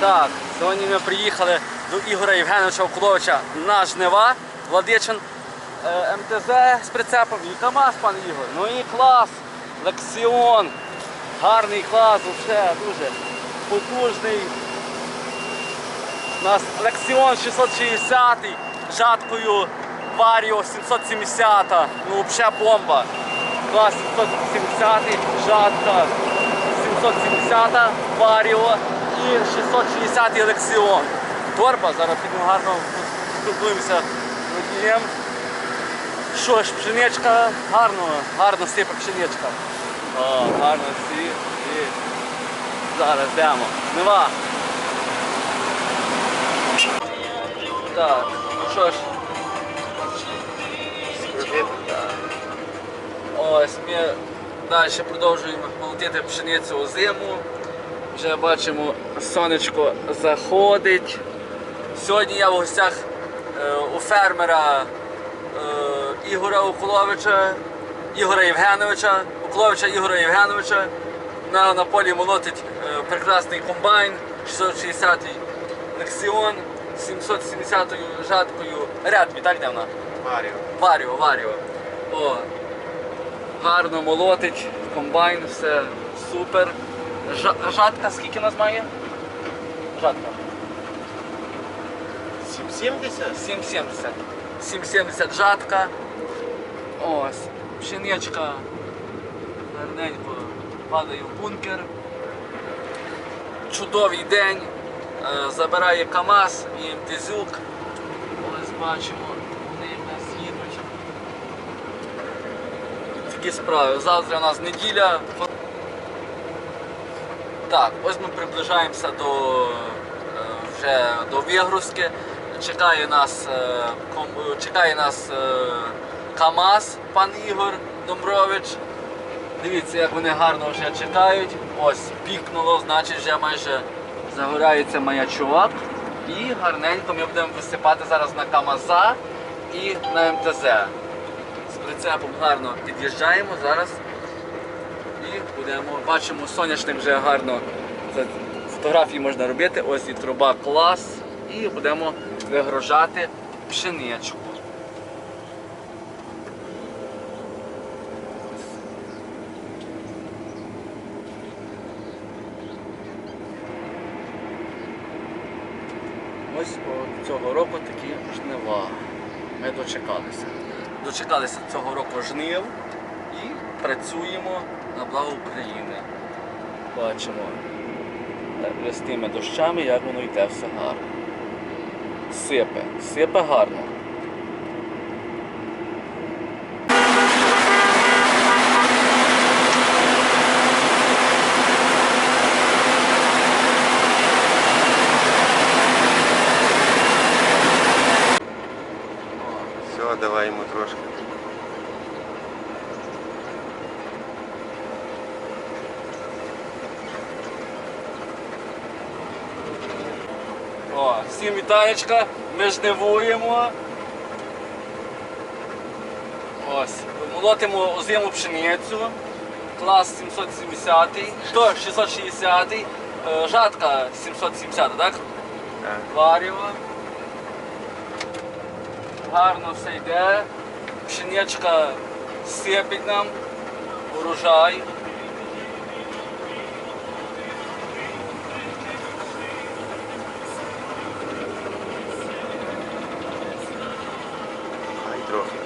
Так, сьогодні ми приїхали до Ігоря Євгеновича Окуловича на жнива, Владичин е, МТЗ з прицепом. І КАМАЗ, пан Ігор. Ну і клас, Лексіон, гарний клас, взагалі дуже потужний. У нас Лексіон 660 жаткою Варіо 770, ну взагалі бомба. Клас 770, жатка 770 Варіо і 660 Лексіон. Торба, зараз підемо гарно спілкуємося з водієм. Що ж, пшеничка гарно, гарно сипе пшеничка. О, гарно сі. і Зараз йдемо. Нема. Так, ну що ж. Ось ми далі продовжуємо молотити пшеницю у зиму. Вже бачимо, сонечко заходить. Сьогодні я в гостях е, у фермера е, Ігора Уколовича, Ігора Євгеновича, Уколовича Ігора Євгеновича. На, на полі молотить е, прекрасний комбайн 660 Лексіон 770 жаткою. Ряд, Віталій, де вона? Маріо. Варіо, варіо. О, гарно молотить, комбайн, все супер. Жа- жатка скільки нас має? Жатка. 770? 7,70. 7,70 жатка. Ось. Пшеничка. Гарненько падає в бункер. Чудовий день. Е, Забирає КАМАЗ і МТЗюк. Ось бачимо, вони в нас їдуть. Такі справи. Завтра у нас неділя. Так, ось ми приближаємося до е, вже до вигрузки. Чекає нас, е, чекає нас е, КАМАЗ, пан Ігор Домбрович. Дивіться, як вони гарно вже чекають. Ось пікнуло, значить вже майже загорається маячок. І гарненько ми будемо висипати зараз на КАМАЗа і на МТЗ. З прицепом гарно під'їжджаємо зараз. І будемо, бачимо, соняшник вже гарно. Фотографії можна робити. Ось і труба клас. І будемо вигружати пшеничку. Ось цього року такі жнива. Ми дочекалися. Дочекалися цього року жнив працюємо на благо України. Бачимо з тими дощами, як воно йде все гарно. Сипе, сипе гарно. О, всім вітаєчка, ми жнивуємо. Ось, молотимо озиму пшеницю, клас 770, то 660, е, жатка 770, так? Так. Варіво. Гарно все йде. Пшеничка сипить нам, урожай. nitrógeno.